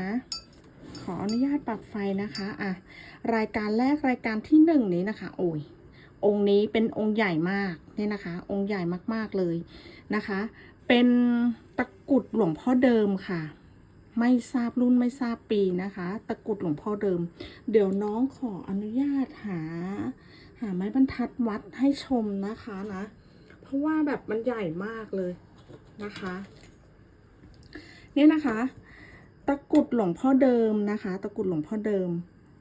นะ ขออนุญาตปรับไฟนะคะอะรายการแรกรายการที่หนึ่งนี้นะคะโอ้ยองค์นี้เป็นองค์ใหญ่มากเนี่ยนะคะ องค์ใหญ่มากๆเลยนะคะ เป็นตะกุดหลวงพ่อเดิมค่ะ ไม่ทราบรุ่นไม่ทราบปีนะคะ ตะกุดหลวงพ่อเดิม เดี๋ยวน้องขออนุญาตหา หาไม้บรรทัดวัดให้ชมนะคะนะ เพราะว่าแบบมันใหญ่มากเลยนะคะ เนี่ยนะคะ ตะกุดหลวงพ่อเดิมนะคะ ตะกุดหลวงพ่อเดิม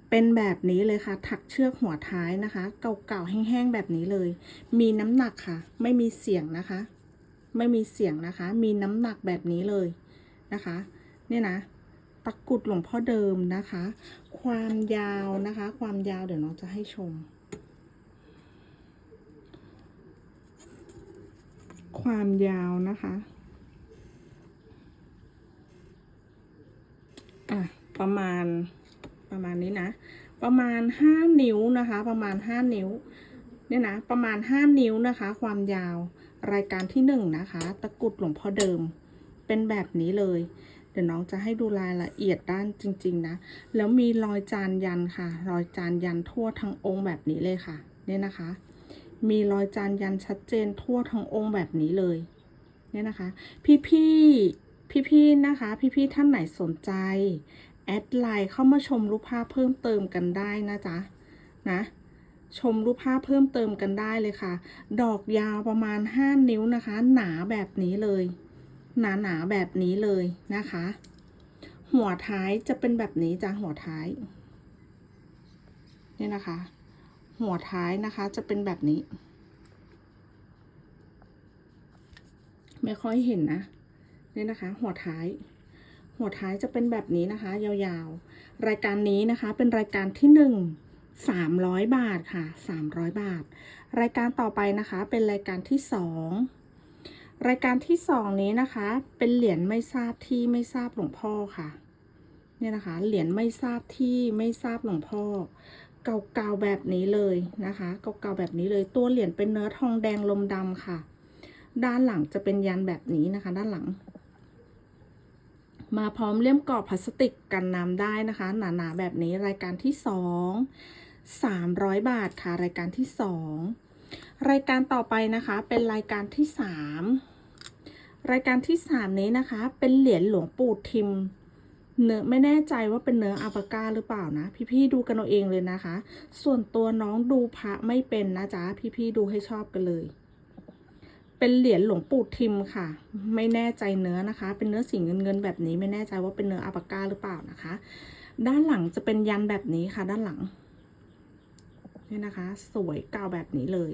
เป็นแบบนี้เลยค่ะ ถักเชือกหัวท้ายนะคะ เก่าๆแห้งๆแบบนี้เลย มีน้ำหนักค่ะ ไม่มีเสียงนะคะ ไม่มีเสียงนะคะ มีน้ำหนักแบบนี้เลยนะคะ เนี่ยนะตะกุดหลวงพ่อเดิมนะคะ ความยาวนะคะ ความยาวเดี๋ยวน้องจะให้ชม ความยาวนะคะ อะ ประมาณประมาณนี้นะ ประมาณห้านิ้วนะคะ ประมาณห้านิ้วเนี่ยนะประมาณห้านิ้วนะคะ ความยาวรายการที่หนึ่งนะคะ ตะกุดหลวงพ่อเดิมเป็นแบบนี้เลย เดี๋ยวน้องจะให้ดูรายละเอียดด้านจริง ๆ นะ แล้วมีรอยจานยันค่ะ รอยจานยันทั่วทั้งองค์แบบนี้เลยค่ะ เนี่ยนะคะ มีรอยจานยันชัดเจนทั่วทั้งองค์แบบนี้เลย เนี่ยนะคะ พี่ๆพี่ๆนะคะ พี่ๆท่านไหนสนใจ แอดไลน์เข้ามาชมรูปภาพเพิ่มเติมกันได้นะจ๊ะนะชมรูปภาพเพิ่มเติมกันได้เลยค่ะ ดอกยาวประมาณ 5 นิ้วนะคะ หนาแบบนี้เลย หนาหนาแบบนี้เลยนะคะ หัวท้ายจะเป็นแบบนี้จ้ะหัวท้าย นี่นะคะ หัวท้ายนะคะจะเป็นแบบนี้ ไม่ค่อยเห็นนะ นี่นะคะ หัวท้าย หัวท้ายจะเป็นแบบนี้นะคะ ยาวๆ รายการนี้นะคะ เป็นรายการที่หนึ่งสามร้อยบาทค่ะสามร้อยบาท รายการต่อไปนะคะ เป็นรายการที่สองรายการที่สองนี้นะคะ เป็นเหรียญไม่ทราบที่ไม่ทราบหลวงพ่อค่ะ เนี่ยนะคะ เหรียญไม่ทราบที่ไม่ทราบหลวงพ่อ เก่าๆแบบนี้เลยนะคะ เก่าๆแบบนี้เลย ตัวเหรียญเป็นเนื้อทองแดงลมดำค่ะ ด้านหลังจะเป็นยันแบบนี้นะคะ ด้านหลัง มาพร้อมเลี่ยมกรอบพลาสติกกันน้ำได้นะคะ หนาๆแบบนี้รายการที่สองสามร้อยบาทค่ะ รายการที่สองรายการต่อไปนะคะเป็นรายการที่สามรายการที่สามนี้นะคะ เป็นเหรียญหลวงปู่ทิม เนื้อไม่แน่ใจว่าเป็นเนื้ออาปกาหรือเปล่านะ พี่ๆดูกันเอาเองเลยนะคะ ส่วนตัวน้องดูพระไม่เป็นนะจ๊ะพี่ๆดูให้ชอบกันเลย เป็นเหรียญหลวงปู่ทิมค่ะ ไม่แน่ใจเนื้อนะคะ เป็นเนื้อสีเงินเงินแบบนี้ไม่แน่ใจว่าเป็นเนื้ออาปาก้าหรือเปล่านะคะ ด้านหลังจะเป็นยันแบบนี้ค่ะ ด้านหลังนี่นะคะ สวยเก่าแบบนี้เลย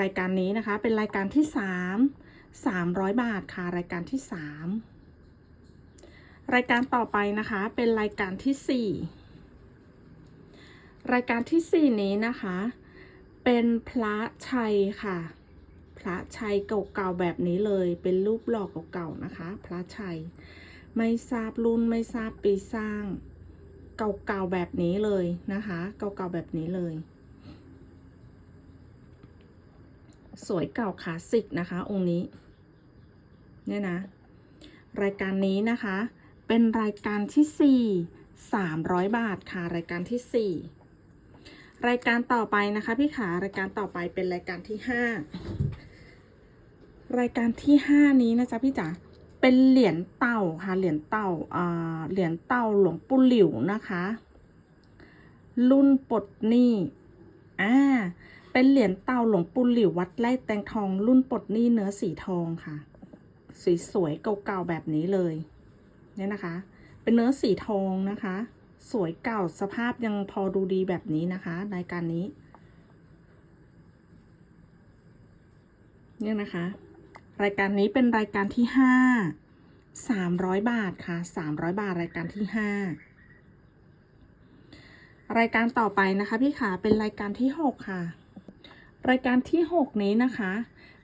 รายการนี้นะคะ เป็นรายการที่สามสามร้อยบาทค่ะ รายการที่สามรายการต่อไปนะคะ เป็นรายการที่สี่รายการที่สี่นี้นะคะ เป็นพระชัยค่ะ ระชัยเก่าๆแบบนี้เลย เป็นรูปหล่อเก่าๆนะคะ พระชัย ไม่ทราบรุ่นไม่ทราบปีสร้าง เก่าๆแบบนี้เลยนะคะ เก่าๆแบบนี้เลย สวยเก่าคลาสสิกนะคะ องค์นี้ เนี่ยนะ รายการนี้นะคะ เป็นรายการที่สี่สามร้อยบาทค่ะ รายการที่สี่รายการต่อไปนะคะ พี่ขารายการต่อไปเป็นรายการที่ห้า รายการที่ห้านี้นะจ๊ะพี่จ๋าเป็นเหรียญเต่าค่ะเหรียญเต่าอ่าเหรียญเต่าหลวงปู่หลิวนะคะ รุ่นปลดหนี้อ่าเป็นเหรียญเต่าหลวงปู่หลิววัดไร่แตงทอง รุ่นปลดหนี้เนื้อสีทองค่ะ สวยๆเก่าๆแบบนี้เลยเนี่ยนะคะ เป็นเนื้อสีทองนะคะ สวยเก่าสภาพยังพอดูดีแบบนี้นะคะรายการนี้เนี่ยนะคะ รายการนี้เป็นรายการที่ห้าสามร้อยบาทค่ะสามร้อยบาทรายการที่ห้ารายการต่อไปนะคะพี่ขาเป็นรายการที่หกค่ะ รายการที่หกนี้นะคะ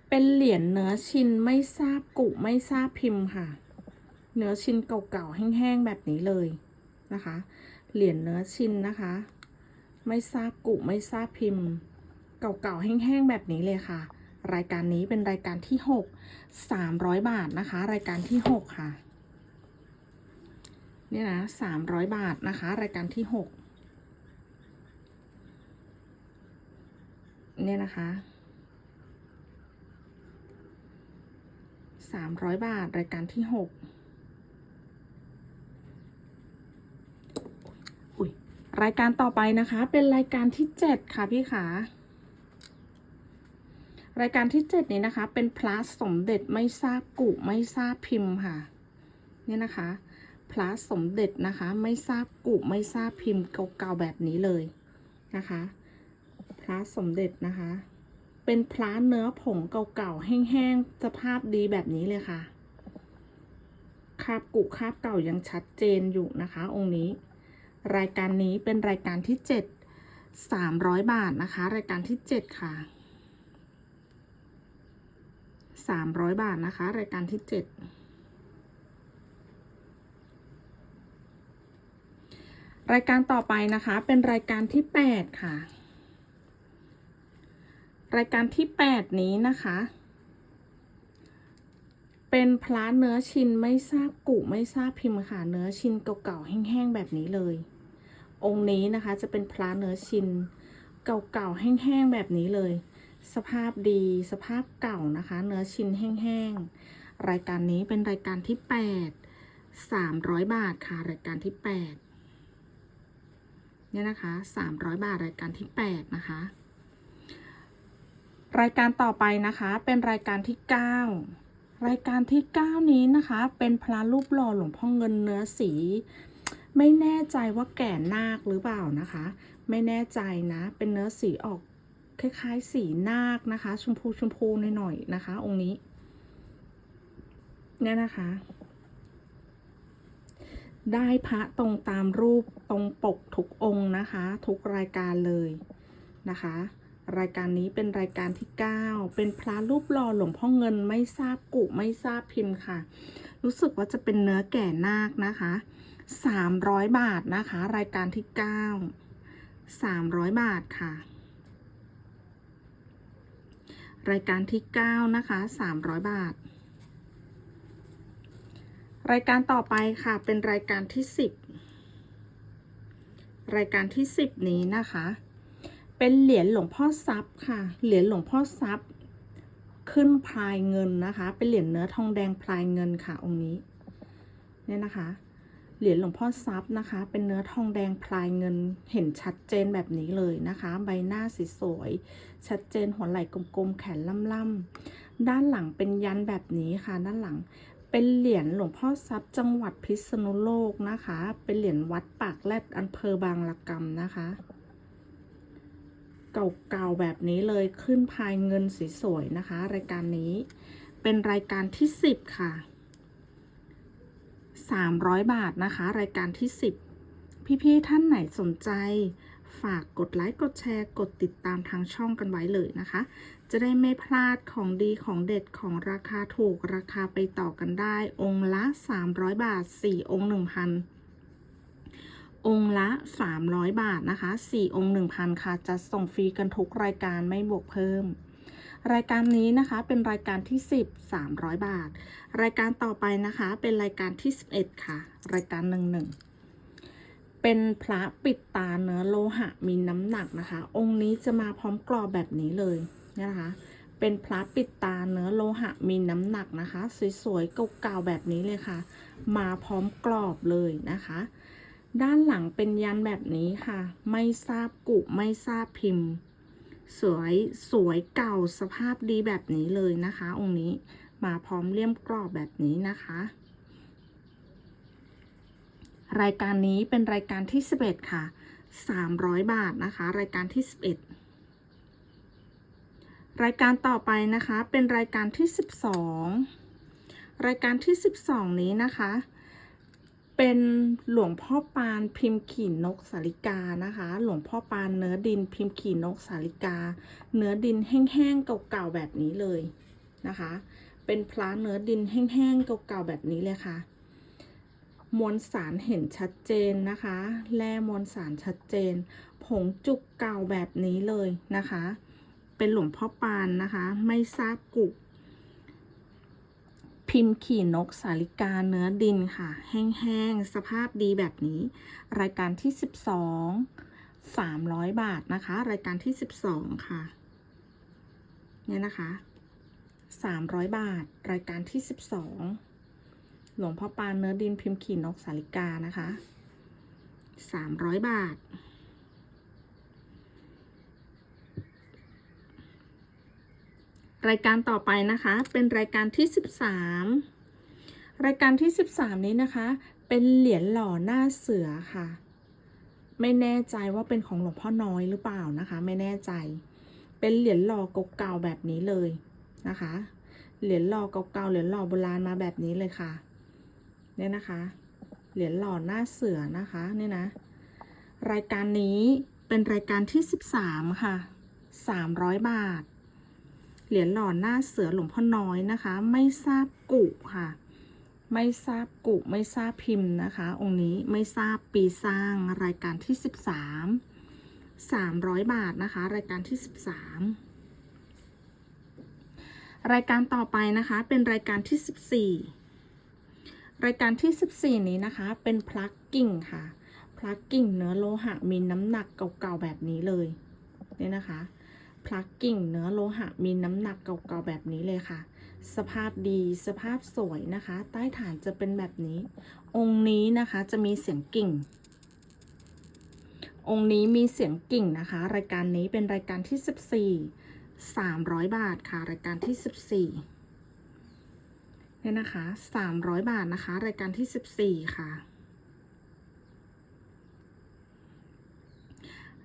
เป็นเหรียญเนื้อชิ้นไม่ทราบกุไม่ทราบพิมพ์ค่ะ เนื้อชิ้นเก่าๆแห้งๆแบบนี้เลยนะคะ เหรียญเนื้อชิ้นนะคะ ไม่ทราบกุไม่ทราบพิมพ์ เก่าๆแห้งๆแบบนี้เลยค่ะ รายการนี้เป็นรายการที่หกสามร้อยบาทนะคะ รายการที่หกค่ะ เนี่ยนะสามร้อยบาทนะคะ รายการที่หกเนี่ยนะคะสามร้อยบาท รายการที่หกอุ้ยรายการต่อไปนะคะ เป็นรายการที่เจ็ดค่ะพี่ขา รายการที่เจ็ดนี้นะคะ เป็นพระสมเด็จไม่ทราบกุไม่ทราบพิมพ์ค่ะ เนี่ยนะคะพระสมเด็จนะคะ ไม่ทราบกุไม่ทราบพิมพ์เก่าๆแบบนี้เลยนะคะพระสมเด็จนะคะ เป็นพระเนื้อผงเก่าๆแห้งๆสภาพดีแบบนี้เลยค่ะคราบกุคราบเก่ายังชัดเจนอยู่นะคะ องค์นี้ รายการนี้เป็นรายการที่เจ็ดสามร้อยบาทนะคะ รายการที่เจ็ดค่ะ สามร้อยบาทนะคะ รายการที่เจ็ดรายการต่อไปนะคะเป็นรายการที่แปดค่ะ รายการที่แปดนี้นะคะเป็นพระเนื้อชินไม่ทราบกุไม่ทราบพิมพ์ค่ะ เนื้อชินเก่าๆแห้งๆแบบนี้เลย องค์นี้นะคะจะเป็นพระเนื้อชินเก่าๆแห้งๆแบบนี้เลย สภาพดีสภาพเก่านะคะ เนื้อชิ้นแห้งๆ รายการนี้เป็นรายการที่แปดสามร้อยบาทค่ะ รายการที่แปดเนี่ยนะคะ 300 บาทรายการที่ 8 นะคะ รายการต่อไปนะคะเป็นรายการที่ 9 รายการที่ 9 นี้นะคะ เป็นพระรูปหล่อหลวงพ่อเงินเนื้อสี ไม่แน่ใจว่าแก่นาคหรือเปล่านะคะ ไม่แน่ใจนะ เป็นเนื้อสีออก คล้ายๆสีนาคนะคะ ชมพูชมพูหน่อยๆนะคะ องค์นี้ เนี่ยนะคะ ได้พระตรงตามรูปตรงปกทุกองค์นะคะ ทุกรายการเลยนะคะ รายการนี้เป็นรายการที่ 9 เป็นพระรูปหล่อหลวงพ่อเงินไม่ทราบกุไม่ทราบพิมพ์ค่ะ รู้สึกว่าจะเป็นเนื้อแก่นาคนะคะ 300 บาทนะคะ รายการที่ 9 300 บาทค่ะ รายการที่ 9 นะคะ 300 บาท รายการต่อไปค่ะเป็นรายการที่สิบรายการที่สิบนี้นะคะ เป็นเหรียญหลวงพ่อทรัพย์ค่ะ เหรียญหลวงพ่อทรัพย์ขึ้นพลายเงินนะคะ เป็นเหรียญเนื้อทองแดงพลายเงินค่ะองค์นี้เนี่ยนะคะ เหรียญหลวงพ่อทรัพย์นะคะ เป็นเนื้อทองแดงพลายเงินเห็นชัดเจนแบบนี้เลยนะคะ ใบหน้าสีสวย ชัดเจนหัวไหล่กลมๆ แขนล่ำๆ ด้านหลังเป็นยันแบบนี้ค่ะ ด้านหลังเป็นเหรียญหลวงพ่อทรัพย์จังหวัดพิษณุโลกนะคะ เป็นเหรียญวัดปากแรดอำเภอบางละกำนะคะ เก่าๆแบบนี้เลยขึ้นพายเงินสีสวยนะคะ รายการนี้เป็นรายการที่ 10 ค่ะ 300 บาทนะคะ รายการที่ 10 พี่ๆท่านไหนสนใจ ฝากกดไลค์กดแชร์ กดติดตามทางช่องกันไว้เลยนะคะ จะได้ไม่พลาดของดีของเด็ดของราคาถูกราคาไปต่อกันได้ องค์ละ 300 บาท 4 องค์ 1,000 องค์ละ 300 บาทนะคะ 4 องค์ 1,000 ค่ะจะส่งฟรีกันทุกรายการไม่บวกเพิ่ม รายการนี้นะคะเป็นรายการที่ 10 300 บาท รายการต่อไปนะคะเป็นรายการที่ 11 ค่ะ รายการ11เป็นพระปิดตาเนื้อโลหะมีน้ำหนักนะคะ องค์นี้จะมาพร้อมกรอบแบบนี้เลยเนี่ยนะคะ เป็นพระปิดตาเนื้อโลหะมีน้ำหนักนะคะ สวยๆเก่าๆแบบนี้เลยค่ะ มาพร้อมกรอบเลยนะคะด้านหลังเป็นยันแบบนี้ค่ะ ไม่ทราบกุไม่ทราบพิมพ์ สวยสวยเก่าสภาพดีแบบนี้เลยนะคะ องค์นี้มาพร้อมเลี่ยมกรอบแบบนี้นะคะ รายการนี้เป็นรายการที่ 11 ค่ะ 300 บาทนะคะ รายการที่ 11 รายการต่อไปนะคะเป็นรายการที่ 12 รายการที่ 12 นี้นะคะ เป็นหลวงพ่อปานพิมพ์ขีนนกสาลิกานะคะ หลวงพ่อปานเนื้อดินพิมพ์ขีนนกสาลิกา เนื้อดินแห้งๆเก่าๆแบบนี้เลยนะคะ เป็นพระเนื้อดินแห้งๆเก่าๆแบบนี้เลยค่ะ มวลสารเห็นชัดเจนนะคะ แร่มวลสารชัดเจน ผงจุกเก่าแบบนี้เลยนะคะ เป็นหลวงพ่อปานนะคะ ไม่ทราบกุพ พิมพ์ขี่นกสาลิกาเนื้อดินค่ะ แห้งๆ สภาพดีแบบนี้ รายการที่ 12 300 บาทนะคะ รายการที่ 12 ค่ะ เนี่ยนะคะ 300 บาท รายการที่ 12 หลวงพ่อปานเนื้อดินพิมพ์ขี่นกสาลิกานะคะ 300 บาท รายการต่อไปนะคะ เป็นรายการที่ 13 รายการที่ 13 นี้นะคะ เป็นเหรียญหล่อหน้าเสือค่ะ ไม่แน่ใจว่าเป็นของหลวงพ่อน้อยหรือเปล่านะคะ ไม่แน่ใจ เป็นเหรียญหล่อเก่าๆแบบนี้เลยนะคะ เหรียญหล่อเก่าๆเหรียญหล่อโบราณมาแบบนี้เลยค่ะ เนี่ยนะคะ เหรียญหล่อหน้าเสือนะคะเนี่ยนะ รายการนี้เป็นรายการที่ 13 ค่ะ 300 บาท เหรียญหล่อหน้าเสือหลวงพ่อน้อยนะคะ ไม่ทราบกุค่ะ ไม่ทราบกุไม่ทราบพิมพ์นะคะ องค์นี้ไม่ทราบปีสร้างรายการที่ 13 300 บาทนะคะ รายการที่ 13 รายการต่อไปนะคะเป็นรายการที่ 14 รายการที่ 14 นี้นะคะเป็นพลักกิ่งค่ะพลักกิ่งเนื้อโลหะมีน้ำหนักเก่าๆแบบนี้เลยนี่นะคะ พลักกิ่งเนื้อโลหะมีน้ำหนักเก่าๆแบบนี้เลยค่ะ สภาพดีสภาพสวยนะคะ ใต้ฐานจะเป็นแบบนี้ องค์นี้นะคะจะมีเสียงกิ่ง องค์นี้มีเสียงกิ่งนะคะ รายการนี้เป็นรายการที่ 14 300 บาทค่ะ รายการที่ 14เนี่ยนะคะ 300 บาทนะคะ รายการที่ 14 ค่ะ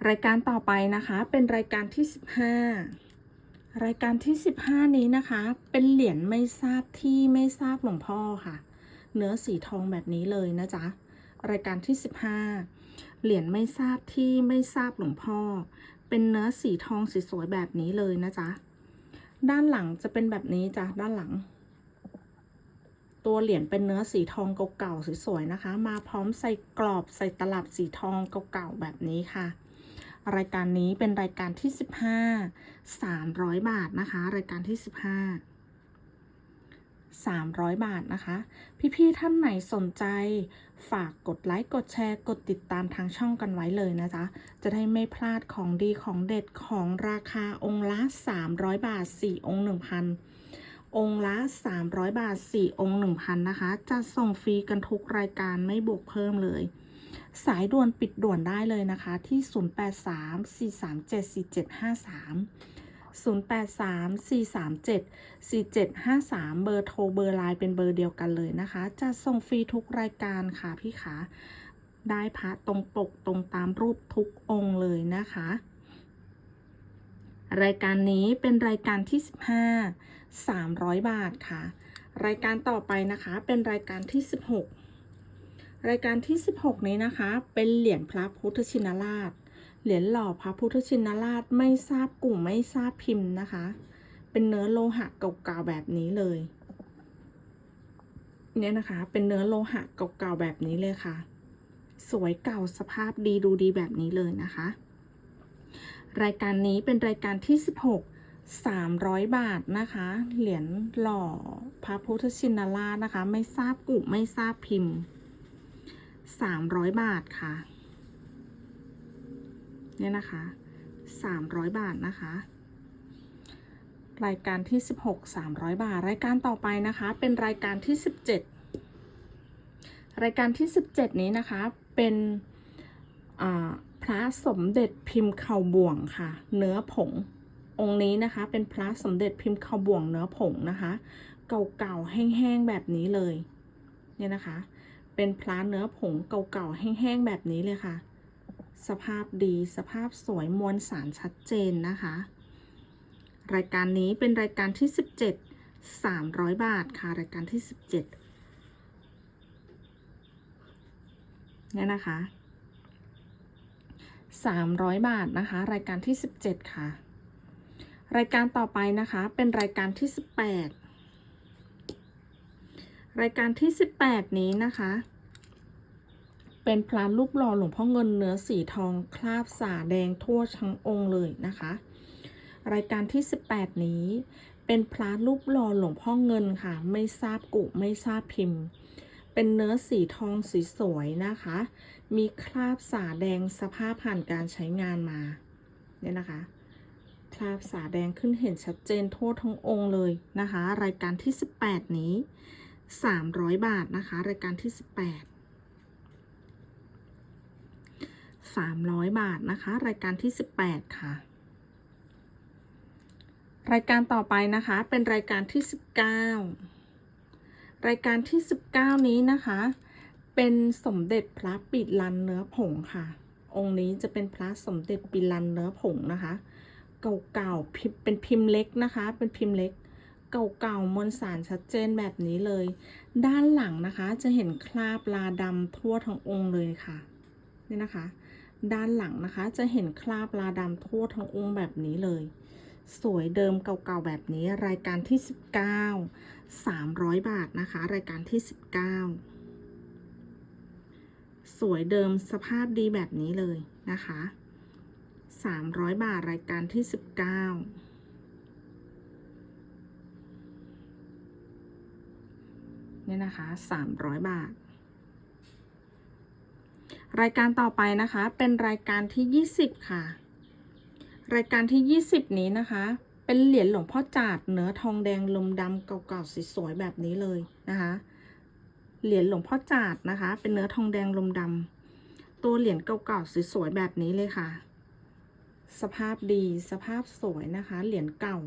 รายการต่อไปนะคะเป็นรายการที่ 15 รายการที่ 15 นี้นะคะ เป็นเหรียญไม่ทราบที่ไม่ทราบหลวงพ่อค่ะ เนื้อสีทองแบบนี้เลยนะจ๊ะรายการที่ 15 เหรียญไม่ทราบที่ไม่ทราบหลวงพ่อ เป็นเนื้อสีทองสสวยๆแบบนี้เลยนะจ๊ะด้านหลังจะเป็นแบบนี้จ้ะด้านหลัง ตัวเหรียญเป็นเนื้อสีทองเก่าๆสวยๆนะคะ มาพร้อมใส่กรอบใส่ตลับสีทองเก่าๆแบบนี้ค่ะ รายการนี้เป็นรายการที่ 15 300 บาทนะคะ รายการที่ 15 300 บาทนะคะ พี่ๆท่านไหนสนใจฝากกดไลค์กดแชร์กดติดตามทางช่องกันไว้เลยนะจ๊ะ จะได้ไม่พลาดของดีของเด็ดของราคาองค์ละ 300 บาท 4 องค์ 1,000 องค์ละ 300 บาท 4 องค์ 1,000 นะคะ จะส่งฟรีกันทุกรายการไม่บวกเพิ่มเลย สายด่วนปิดด่วนได้เลยนะคะ ที่ 083 437 4753 083 437 4753 เบอร์โทรเบอร์ไลน์เป็นเบอร์เดียวกันเลยนะคะ จะส่งฟรีทุกรายการค่ะพี่ขาได้พระตรงปกตรงตามรูปทุกองค์เลยนะคะ รายการนี้เป็นรายการที่ 15 300 บาทค่ะ รายการต่อไปนะคะเป็นรายการที่ 16 รายการที่ 16 นี้นะคะ เป็นเหรียญพระพุทธชินราช เหรียญหล่อพระพุทธชินราชไม่ทราบกลุ่มไม่ทราบพิมพ์นะคะ เป็นเนื้อโลหะเก่าๆแบบนี้เลย เนี่ยนะคะ เป็นเนื้อโลหะเก่าๆแบบนี้เลยค่ะ สวยเก่าสภาพดีดูดีแบบนี้เลยนะคะ รายการนี้เป็นรายการที่ 16 300 บาทนะคะ เหรียญหล่อพระพุทธชินราชนะคะ ไม่ทราบกลุ่มไม่ทราบพิมพ์ 300บาทค่ะ เนี่ยนะคะ300บาทนะคะรายการที่ 16 300 บาท รายการต่อไปนะคะ เป็นรายการที่ 17 รายการที่ 17 นี้นะคะ เป็นพระสมเด็จพิมพ์เข่าบ่วงค่ะ เนื้อผง องค์นี้นะคะ เป็นพระสมเด็จพิมพ์เข่าบ่วงเนื้อผงนะคะ เก่าๆ แห้งๆ แบบนี้เลย เนี่ยนะคะ เป็นพระเนื้อผงเก่าๆ แห้งๆ แบบนี้เลยค่ะ สภาพดีสภาพสวยมวลสารชัดเจนนะคะ รายการนี้เป็นรายการที่ 17 300 บาทค่ะ รายการที่ 17เนี่ยนะคะ 300 บาทนะคะ รายการที่ 17 ค่ะ รายการต่อไปนะคะเป็นรายการที่ 18 รายการที่ 18 นี้นะคะ เป็นพระรูปหล่อหลวงพ่อเงินเนื้อสีทองคราบสาแดงทั่วทั้งองค์เลยนะคะ รายการที่ 18 นี้ เป็นพระรูปหล่อหลวงพ่อเงินค่ะ ไม่ทราบกุไม่ทราบพิมพ์ เป็นเนื้อสีทองสีสวยนะคะ มีคราบสาแดงสภาพผ่านการใช้งานมาเนี่ยนะคะคราบสาแดงขึ้นเห็นชัดเจนทั่วทั้งองค์เลยนะคะ รายการที่ 18 นี้ 300 บาทนะคะ รายการที่ 18 300 บาทนะคะ รายการที่ 18 ค่ะ รายการต่อไปนะคะเป็นรายการที่ 19 รายการที่ 19 นี้นะคะ เป็นสมเด็จพระปิดลันเนื้อผงค่ะ องค์นี้จะเป็นพระสมเด็จปิลันเนื้อผงนะคะ เก่าๆเป็นพิมพ์เล็กนะคะ เป็นพิมพ์เล็ก เก่าๆมวลสารชัดเจนแบบนี้เลย ด้านหลังนะคะจะเห็นคราบลาดำทั่วทั้งองค์เลยค่ะนี่นะคะ ด้านหลังนะคะจะเห็นคราบลาดำทั่วทั้งองค์แบบนี้เลย สวยเดิมเก่าๆแบบนี้รายการที่ 19 300 บาทนะคะ รายการที่ 19 สวยเดิมสภาพดีแบบนี้เลยนะคะ 300 บาทรายการที่ 19 เนี่ยนะคะ 300 บาท รายการต่อไปนะคะเป็นรายการที่ 20 ค่ะ รายการที่ 20 นี้นะคะ เป็นเหรียญหลวงพ่อจาดเนื้อทองแดงลมดำเก่าๆสวยๆแบบนี้เลยนะคะ เหรียญหลวงพ่อจาดนะคะ เป็นเนื้อทองแดงลมดำตัวเหรียญเก่าๆสวยๆแบบนี้เลยค่ะ สภาพดีสภาพสวยนะคะ เหรียญเก่า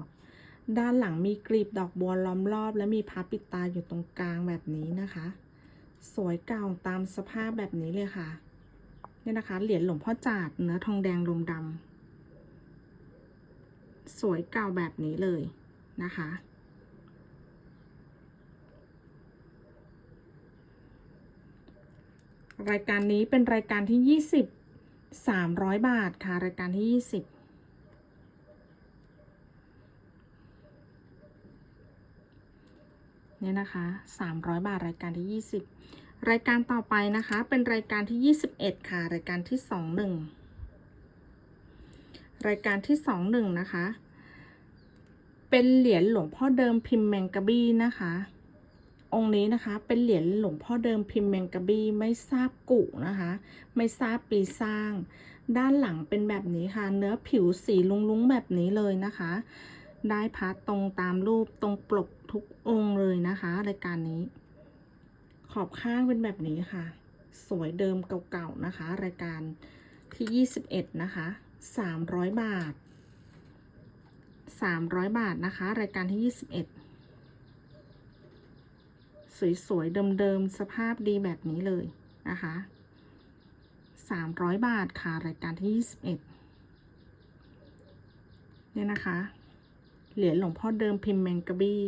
ด้านหลังมีกลีบดอกบัวล้อมรอบ และมีพับปิดตาอยู่ตรงกลางแบบนี้นะคะ สวยเก่าตามสภาพแบบนี้เลยค่ะเนี่ยนะคะ เหรียญหลวงพ่อจาดเนื้อทองแดงลมดำสวยเก่าแบบนี้เลยนะคะ รายการนี้เป็นรายการที่ 20 300 บาทค่ะ รายการที่ 20 เนี่ยนะคะ300 บาทรายการที่ 20 รายการต่อไปนะคะ เป็นรายการที่ 21 ค่ะ รายการที่ 21 รายการที่ 21 นะคะ เป็นเหรียญหลวงพ่อเดิมพิมพ์แมงกะบี้นะคะ องค์นี้นะคะเป็นเหรียญหลวงพ่อเดิมพิมพ์แมงกะบี้ไม่ทราบกุนะคะ ไม่ทราบปีสร้าง ด้านหลังเป็นแบบนี้ค่ะ เนื้อผิวสีลุ้งๆแบบนี้เลยนะคะ ได้พัดตรงตามรูปตรงปลกทุกองค์เลยนะคะรายการนี้ ขอบข้างเป็นแบบนี้ค่ะ สวยเดิมเก่าๆนะคะ รายการที่ 21 นะคะ 300 บาท 300 บาทนะคะ รายการที่ 21 สวยๆ เดิมๆ สภาพดีแบบนี้เลยนะคะ 300 บาทค่ะ รายการที่ 21เนี่ยนะคะ เหรียญหลวงพ่อเดิมพิมพ์แมงกะบี้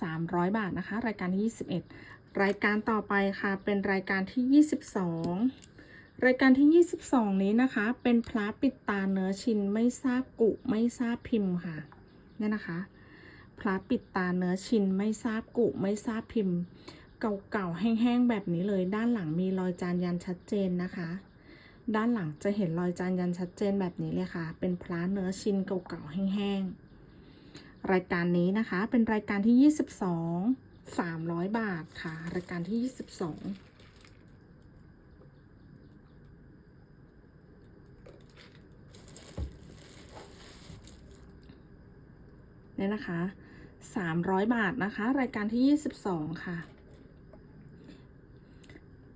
300บาทนะคะ รายการที่21รายการต่อไปค่ะเป็นรายการที่22รายการที่ 22 นี้นะคะ เป็นพระปิดตาเนื้อชินไม่ทราบกุไม่ทราบพิมพ์ค่ะเนี่ยนะคะ พระปิดตาเนื้อชินไม่ทราบกุไม่ทราบพิมพ์ เก่าๆแห้งๆแบบนี้เลย ด้านหลังมีรอยจานยันชัดเจนนะคะ ด้านหลังจะเห็นรอยจานยันชัดเจนแบบนี้เลยค่ะ เป็นพระเนื้อชินเก่าๆแห้งๆ รายการนี้นะคะ เป็นรายการที่ 22 300 บาทค่ะ รายการที่ 22เนี่ยนะคะ300 บาทนะคะ รายการที่ 22 ค่ะ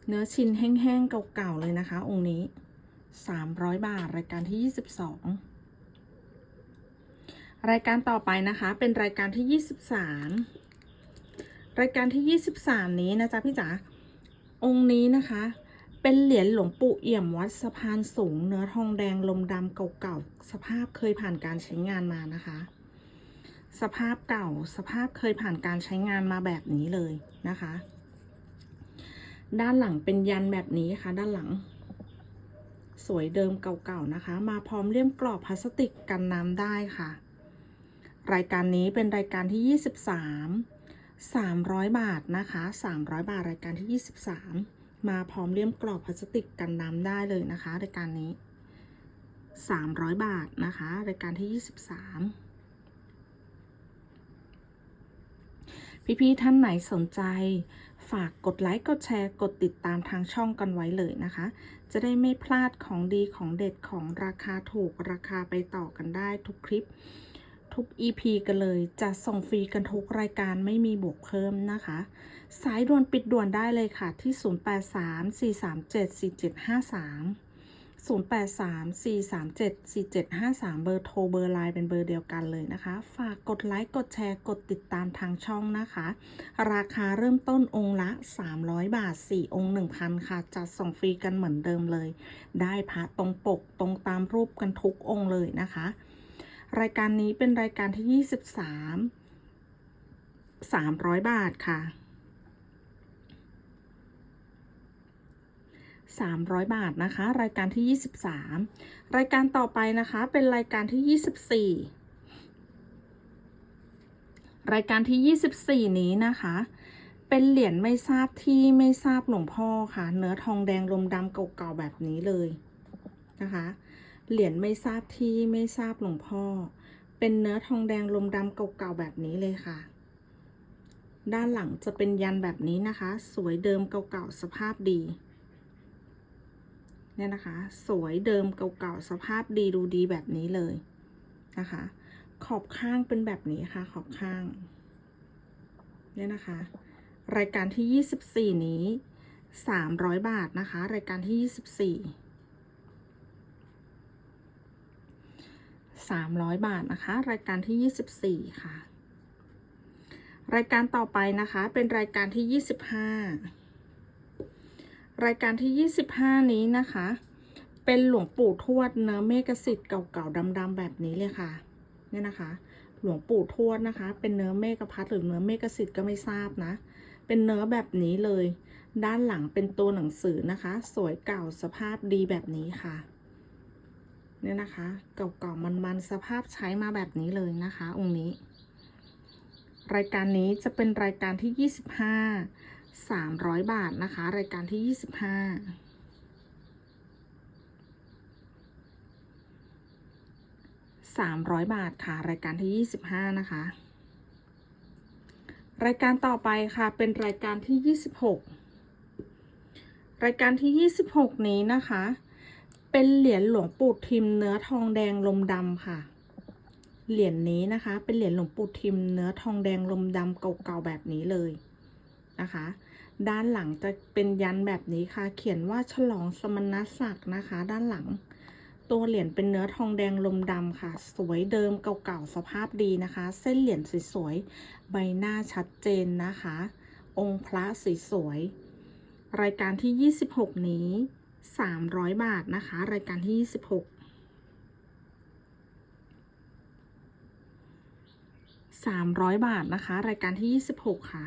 เนื้อชิ้นแห้งๆ เก่าๆ เลยนะคะ องค์นี้ 300 บาท รายการที่ 22 รายการต่อไปนะคะ เป็นรายการที่ 23 รายการที่ 23 นี้นะจ๊ะพี่จ๋า องค์นี้นะคะ เป็นเหรียญหลวงปู่เอี่ยมวัดสะพานสูง เนื้อทองแดงลมดำเก่าๆ สภาพเคยผ่านการใช้งานมานะคะ สภาพเก่า สภาพเคยผ่านการใช้งานมาแบบนี้เลยนะคะ ด้านหลังเป็นยันแบบนี้ค่ะ ด้านหลัง สวยเดิมเก่าๆนะคะ มาพร้อมเลี่ยมกรอบพลาสติกกันน้ำได้ค่ะ รายการนี้เป็นรายการที่ 23 300 บาทนะคะ 300 บาทรายการที่ 23 มาพร้อมเลี่ยมกรอบพลาสติกกันน้ำได้เลยนะคะ รายการนี้ 300 บาทนะคะ รายการที่ 23พี่ๆท่านไหนสนใจ ฝากกดไลค์ กดแชร์ กดติดตามทางช่องกันไว้เลยนะคะ จะได้ไม่พลาดของดีของเด็ดของราคาถูกราคาไปต่อกันได้ทุกคลิป ทุก EP กันเลย จะส่งฟรีกันทุกรายการไม่มีบวกเพิ่มนะคะ สายด่วนปิดด่วนได้เลยค่ะที่ 0834374753 0834374753 เบอร์โทรเบอร์ไลน์เป็นเบอร์เดียวกันเลยนะคะ ฝากกดไลค์ กดแชร์ กดติดตามทางช่องนะคะ ราคาเริ่มต้นองค์ละ 300 บาท 4 องค์ 1,000 ค่ะ จัดส่งฟรีกันเหมือนเดิมเลย ได้พระตรงปกตรงตามรูปกันทุกองค์เลยนะคะ รายการนี้เป็นรายการที่ 23 300 บาทค่ะ 300 บาทนะคะ รายการที่ 23 รายการต่อไปนะคะเป็นรายการที่ 24 รายการที่ 24 นี้นะคะ เป็นเหรียญไม่ทราบที่ไม่ทราบหลวงพ่อค่ะ เนื้อทองแดงลมดำเก่าๆแบบนี้เลยนะคะ เหรียญไม่ทราบที่ไม่ทราบหลวงพ่อ เป็นเนื้อทองแดงลมดำเก่าๆแบบนี้เลยค่ะด้านหลังจะเป็นยันแบบนี้นะคะ สวยเดิมเก่าๆสภาพดี เนี่ยนะคะ สวยเดิมเก่าๆสภาพดีดูดีแบบนี้เลยนะคะ ขอบข้างเป็นแบบนี้ค่ะ ขอบข้างเนี่ยนะคะ รายการที่ 24 นี้ 300 บาทนะคะ รายการที่ 24 300 บาทนะคะ รายการที่ 24 ค่ะ รายการต่อไปนะคะเป็นรายการที่ 25 รายการที่ 25 นี้นะคะ เป็นหลวงปู่ทวดเนื้อเมกสิทธิ์เก่าๆดำๆแบบนี้เลยค่ะ เนี่ยนะคะ หลวงปู่ทวดนะคะ เป็นเนื้อเมกพัดหรือเนื้อเมกสิทธิ์ก็ไม่ทราบนะ เป็นเนื้อแบบนี้เลย ด้านหลังเป็นตัวหนังสือนะคะ สวยเก่าสภาพดีแบบนี้ค่ะเนี่ยนะคะ เก่าๆมันๆสภาพใช้มาแบบนี้เลยนะคะ องค์นี้ รายการนี้จะเป็นรายการที่ 25 300บาทนะคะ รายการที่25 300บาทค่ะ รายการที่25นะคะ รายการต่อไปค่ะเป็นรายการที่26รายการที่26นี้นะคะ เป็นเหรียญหลวงปู่ทิมเนื้อทองแดงลมดำค่ะเหรียญนี้นะคะ เป็นเหรียญหลวงปู่ทิมเนื้อทองแดงลมดำเก่าๆแบบนี้เลย นะคะ ด้านหลังจะเป็นยันแบบนี้ค่ะ เขียนว่าฉลองสมณศักดิ์นะคะ ด้านหลัง ตัวเหรียญเป็นเนื้อทองแดงลมดำค่ะ สวยเดิมเก่าๆสภาพดีนะคะ เส้นเหรียญสวยๆใบหน้าชัดเจนนะคะ องค์พระสวยๆรายการที่ 26 นี้ 300 บาทนะคะ รายการที่ 26 300 บาทนะคะ รายการที่ 26 ค่ะ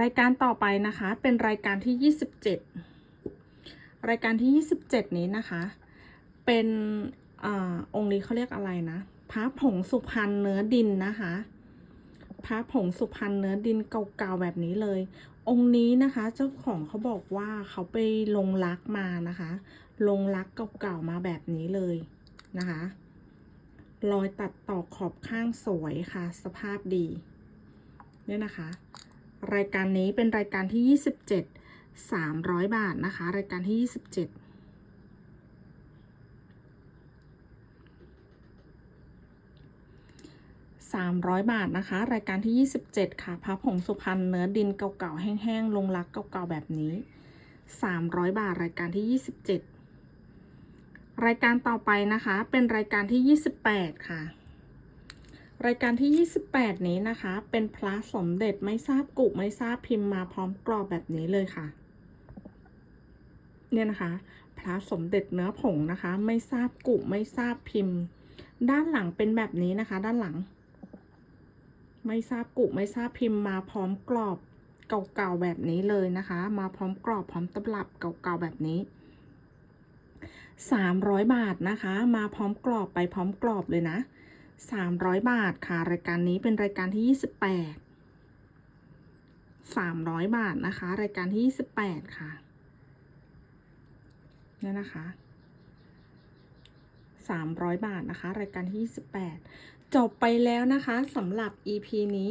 รายการต่อไปนะคะ เป็นรายการที่ 27 รายการที่ 27 นี้นะคะ เป็นอองค์นี้เขาเรียกอะไรนะพระผงสุพรรณเนื้อดินนะคะพระผงสุพรรณเนื้อดินเก่าๆแบบนี้เลย องค์นี้นะคะ เจ้าของเขาบอกว่าเขาไปลงรักมานะคะ ลงรักเก่าๆมาแบบนี้เลยนะคะรอยตัดต่อขอบข้างสวยค่ะ สภาพดีเนี่ยนะคะ รายการนี้เป็นรายการที่ 27 300 บาทนะคะ รายการที่ 27 300บาทนะคะ รายการที่27ค่ะพระผงสุพรรณเนื้อดินเก่าๆแห้งๆลงรักเก่าๆแบบนี้300บาท รายการที่27รายการต่อไปนะคะ เป็นรายการที่28ค่ะ รายการที่ 28 นี้นะคะ เป็นพระสมเด็จไม่ทราบกุไม่ทราบพิมพ์มาพร้อมกรอบแบบนี้เลยค่ะ เนี่ยนะคะ พระสมเด็จเนื้อผงนะคะ ไม่ทราบกุไม่ทราบพิมพ์ ด้านหลังเป็นแบบนี้นะคะ ด้านหลัง ไม่ทราบกุไม่ทราบพิมพ์มาพร้อมกรอบเก่าๆแบบนี้เลยนะคะ มาพร้อมกรอบพร้อมตำลับเก่าๆแบบนี้300 บาทนะคะ มาพร้อมกรอบไปพร้อมกรอบเลยนะ 300 บาทค่ะ รายการนี้เป็นรายการที่ 28 300 บาทนะคะ รายการที่ 28 ค่ะเนี่ยนะคะ 300 บาทนะคะ รายการที่ 28 จบไปแล้วนะคะสำหรับ EP นี้